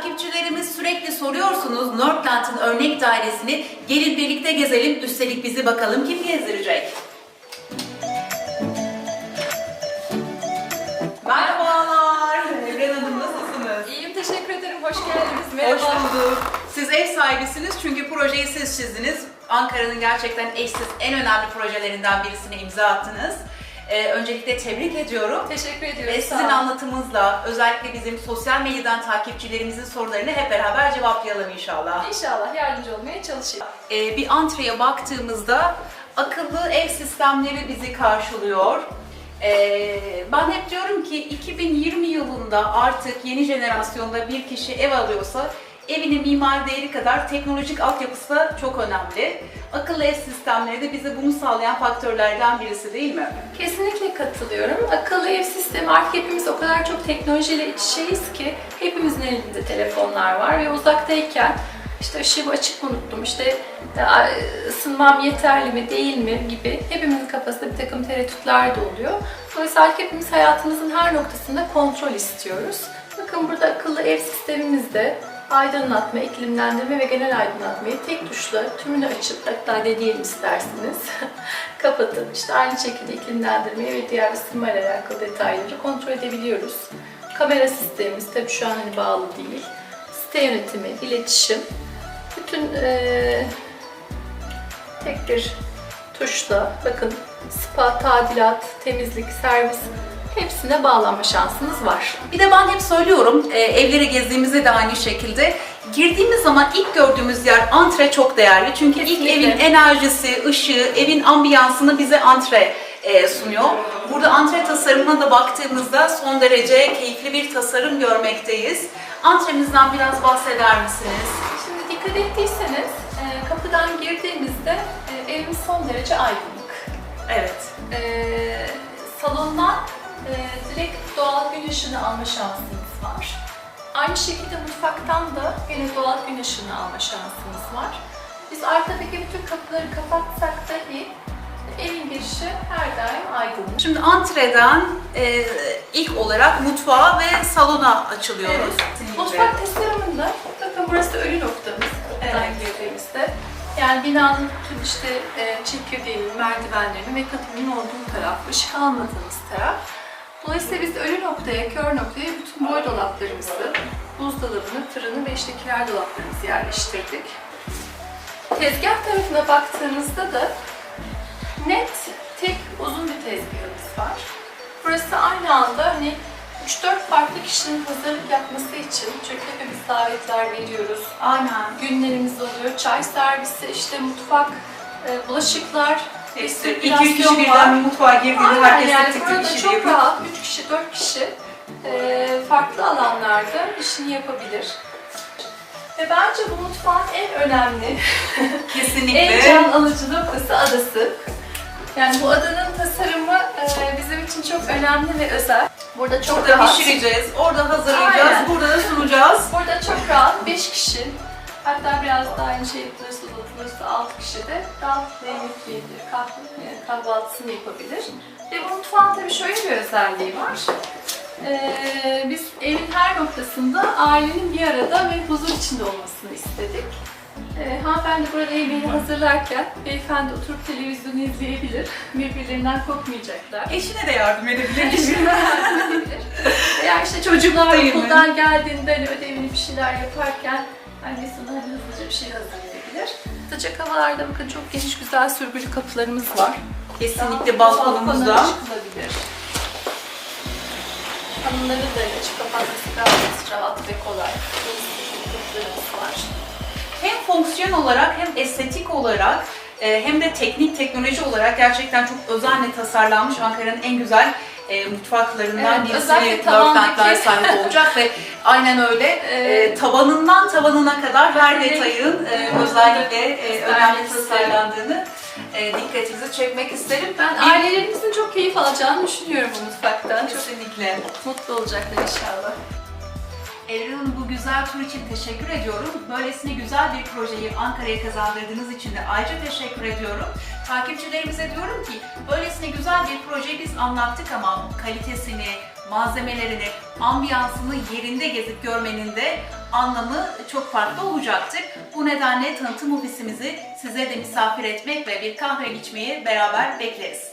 takipçilerimiz sürekli soruyorsunuz Nordland'ın örnek dairesini. Gelin birlikte gezelim. Üstelik bizi bakalım kim gezdirecek? Merhabalar. Evren Hanım nasılsınız? İyiyim, teşekkür ederim. Hoş geldiniz. Merhaba. Hoş bulduk. Siz ev sahibisiniz çünkü projeyi siz çizdiniz. Ankara'nın gerçekten eşsiz en önemli projelerinden birisine imza attınız. Ee, öncelikle tebrik ediyorum. Teşekkür ediyorum. Ve sizin anlatımınızla özellikle bizim sosyal medyadan takipçilerimizin sorularını hep beraber cevaplayalım inşallah. İnşallah yardımcı olmaya çalışayım. Ee, bir antreye baktığımızda akıllı ev sistemleri bizi karşılıyor. Ee, ben hep diyorum ki 2020 yılında artık yeni jenerasyonda bir kişi ev alıyorsa evinin mimari değeri kadar teknolojik altyapısı da çok önemli. Akıllı ev sistemleri de bize bunu sağlayan faktörlerden birisi değil mi? Kesinlikle katılıyorum. Akıllı ev sistemi artık hepimiz o kadar çok teknolojiyle iç içeyiz ki hepimizin elinde telefonlar var ve uzaktayken işte ışığı açık mı unuttum, işte ya, ısınmam yeterli mi değil mi gibi hepimizin kafasında bir takım tereddütler de oluyor. Dolayısıyla artık hepimiz hayatımızın her noktasında kontrol istiyoruz. Bakın burada akıllı ev sistemimizde aydınlatma, iklimlendirme ve genel aydınlatmayı tek tuşla tümünü açıp hatta deneyelim isterseniz kapatıp işte aynı şekilde iklimlendirmeyi ve diğer ısınma ile alakalı detayları kontrol edebiliyoruz. Kamera sistemimiz tabii şu an hani bağlı değil. Site yönetimi, iletişim, bütün eee, tek bir tuşla bakın spa, tadilat, temizlik, servis hepsine bağlanma şansınız var. Bir de ben hep söylüyorum, e, evlere gezdiğimizde de aynı şekilde girdiğimiz zaman ilk gördüğümüz yer antre çok değerli. Çünkü ilk Kesinlikle. evin enerjisi, ışığı, evin ambiyansını bize antre e, sunuyor. Burada antre tasarımına da baktığımızda son derece keyifli bir tasarım görmekteyiz. Antremizden biraz bahseder misiniz? Şimdi dikkat ettiyseniz e, kapıdan girdiğimizde e, evimiz son derece aydınlık. Evet. E, salondan e, direkt doğal gün ışını alma şansınız var. Aynı şekilde mutfaktan da yine doğal gün ışını alma şansınız var. Biz arkadaki bütün kapıları kapatsak dahi evin girişi her daim aydınlık. Şimdi antreden e, ilk olarak mutfağa ve salona açılıyoruz. Mutfak tasarımında bakın burası ölü noktamız kapıdan girdiğimizde. Yani binanın tüm işte e, çekirdeğinin, merdivenlerinin ve katının olduğu taraf, ışık almadığımız taraf. Dolayısıyla biz ölü noktaya, kör noktaya bütün boy dolaplarımızı, buzdolabını, fırını ve işte kiler dolaplarımızı yerleştirdik. Tezgah tarafına baktığımızda da net, tek, uzun bir tezgahımız var. Burası aynı anda hani 3-4 farklı kişinin hazırlık yapması için çünkü hepimiz davetler veriyoruz. Aynen. Günlerimiz oluyor. Çay servisi, işte mutfak, e, bulaşıklar, Hepsi sirkülasyon 2-3 kişi var. birden bir mutfağa girdiğinde herkes yani tek burada işini çok yapıyor. rahat 3 kişi, 4 kişi e, farklı alanlarda işini yapabilir. Ve bence bu mutfağın en önemli, Kesinlikle. en can alıcı noktası adası. Yani bu adanın tasarımı e, bizim için çok önemli ve özel. Burada çok Burada rahat. pişireceğiz, orada hazırlayacağız, Aynen. burada da sunacağız. Burada çok rahat 5 kişi, hatta biraz daha aynı şey yapılırsa uzatılırsa 6 kişi de rahatlıkla yemek yiyebilir, kahve, yani kahvaltısını yapabilir. Ve bu mutfağın tabii şöyle bir özelliği var. Ee, biz evin her noktasında ailenin bir arada ve huzur içinde olmasını istedik. Ee, hanımefendi burada yemeğini hazırlarken beyefendi oturup televizyonu izleyebilir. Birbirlerinden kopmayacaklar. Eşine de yardım edebilir. Eşinden Veya işte çocuklar okuldan geldiğinde hani ödevini bir şeyler yaparken annesi hani hızlıca bir şey hazırlayabilir. Sıcak havalarda bakın çok geniş güzel sürgülü kapılarımız var. Kesinlikle balkonumuzda. çıkılabilir. Hanımları da açıp kapatması gayet rahat ve kolay. Kapılarımız var. Hem fonksiyon olarak hem estetik olarak e, hem de teknik teknoloji olarak gerçekten çok özenle tasarlanmış Ankara'nın en güzel e, mutfaklarından Evet, birisi özellikle Dörtlanklar tavandaki- sahip olacak ve aynen öyle e, tabanından tabanına kadar her detayın e, özellikle e, önemli tasarlandığını e, dikkatinizi çekmek isterim. Ben Bir- ailelerimizin çok keyif alacağını düşünüyorum bu mutfaktan. Çok Kesinlikle. mutlu olacaklar inşallah. Evren Hanım bu güzel tur için teşekkür ediyorum. Böylesine güzel bir projeyi Ankara'ya kazandırdığınız için de ayrıca teşekkür ediyorum. Takipçilerimize diyorum ki böylesine güzel bir projeyi biz anlattık ama kalitesini, malzemelerini, ambiyansını yerinde gezip görmenin de anlamı çok farklı olacaktır. Bu nedenle tanıtım ofisimizi size de misafir etmek ve bir kahve içmeyi beraber bekleriz.